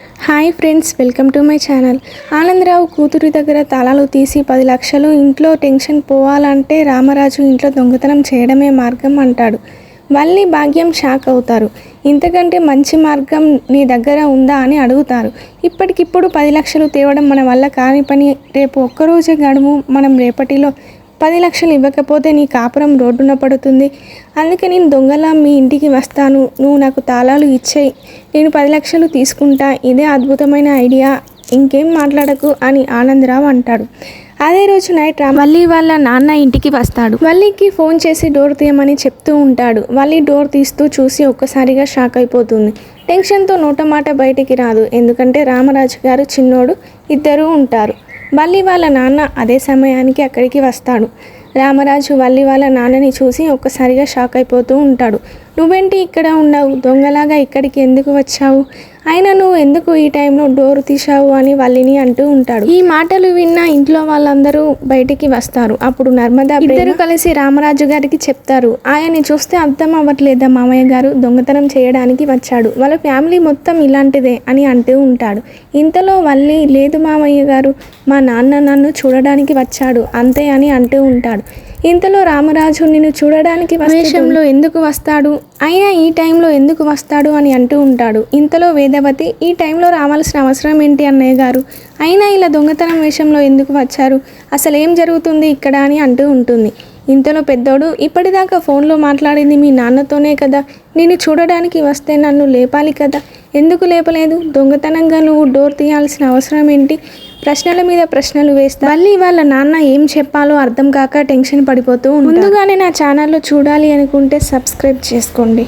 Hi friends welcome to my channel. Anandarao కూతురి దగ్గర తాళాలు తీసి పది లక్షలు ఇంట్లో టెన్షన్ పోవాలంటే రామరాజు ఇంట్లో దొంగతనం చేయడమే మార్గం అంటాడు. మళ్ళీ భాగ్యం షాక్ అవుతారు. ఇంతకంటే మంచి మార్గం నీ దగ్గర ఉందా అని అడుగుతారు. ఇప్పటికిప్పుడు పది లక్షలు తేవడం మన వల్ల కాని పని రేపు ఒక్కరోజే గడువు మనం రేపటిలో పది లక్షలు ఇవ్వకపోతే నీ కాపురం రోడ్డున పడుతుంది. అందుకే నేను దొంగలా మీ ఇంటికి వస్తాను. నువ్వు నాకు తాళాలు ఇచ్చేయి. నేను పది లక్షలు తీసుకుంటా. ఇదే అద్భుతమైన ఐడియా. ఇంకేం మాట్లాడకు అని ఆనందరావు అంటాడు. అదే రోజు నైట్ రా మళ్ళీ వాళ్ళ నాన్న ఇంటికి వస్తాడు. మళ్ళీకి ఫోన్ చేసి డోర్ తీయమని చెప్తూ ఉంటాడు. మళ్ళీ డోర్ తీస్తూ చూసి ఒక్కసారిగా షాక్ అయిపోతుంది. టెన్షన్తో నోట మాట బయటికి రాదు. ఎందుకంటే రామరాజు గారు చిన్నోడు. ఇద్దరూ ఉంటారు. వల్లి వాళ్ళ నాన్న అదే సమయానికి అక్కడికి వస్తాడు. రామరాజు వల్లి వాళ్ళ నాన్నని చూసి ఒక్కసారిగా షాక్ అయిపోతూ ఉంటాడు. నువ్వేంటి ఇక్కడ ఉన్నావు దొంగలాగా ఇక్కడికి ఎందుకు వచ్చావు? అయినా నువ్వు ఎందుకు ఈ టైంలో డోరు తీశావు అని వల్లిని అంటూ ఉంటాడు. ఈ మాటలు విన్న ఇంట్లో వాళ్ళందరూ బయటికి వస్తారు. అప్పుడు నర్మదా ఇద్దరు కలిసి రామరాజు గారికి చెప్తారు. ఆయన్ని చూస్తే అర్థం అవ్వట్లేదా? మామయ్య గారు దొంగతనం చేయడానికి వచ్చాడు. వాళ్ళ ఫ్యామిలీ మొత్తం ఇలాంటిదే అని అంటూ ఉంటాడు. ఇంతలో వల్లి లేదు మామయ్య గారు మా నాన్న నన్ను చూడడానికి వచ్చాడు. అంతే అని అంటూ ఉంటాడు. ఇంతలో రామరాజు నిన్ను చూడడానికి వేషంలో ఎందుకు వస్తాడు? అయినా ఈ టైంలో ఎందుకు వస్తాడు అని అంటూ ఉంటాడు. ఇంతలో వేదవతి ఈ టైంలో రావాల్సిన అవసరం ఏంటి అన్నయ్య గారు? అయినా ఇలా దొంగతనం వేషంలో ఎందుకు వచ్చారు? అసలు ఏం జరుగుతుంది ఇక్కడ అని అంటూ ఉంటుంది. ఇంతలో పెద్దోడు ఇప్పటిదాకా ఫోన్లో మాట్లాడింది మీ నాన్నతోనే కదా? నేను చూడడానికి వస్తే నన్ను లేపాలి కదా? ఎందుకు లేపలేదు? దొంగతనంగా నువ్వు డోర్ తీయాల్సిన అవసరం ఏంటి? ప్రశ్నల మీద ప్రశ్నలు వేస్తా. మళ్ళీ వాళ్ళ నాన్న ఏం చెప్పాలో అర్థం కాక టెన్షన్ పడిపోతూ ముందుగానే నా ఛానల్లో చూడాలి అనుకుంటే సబ్స్క్రైబ్ చేసుకోండి.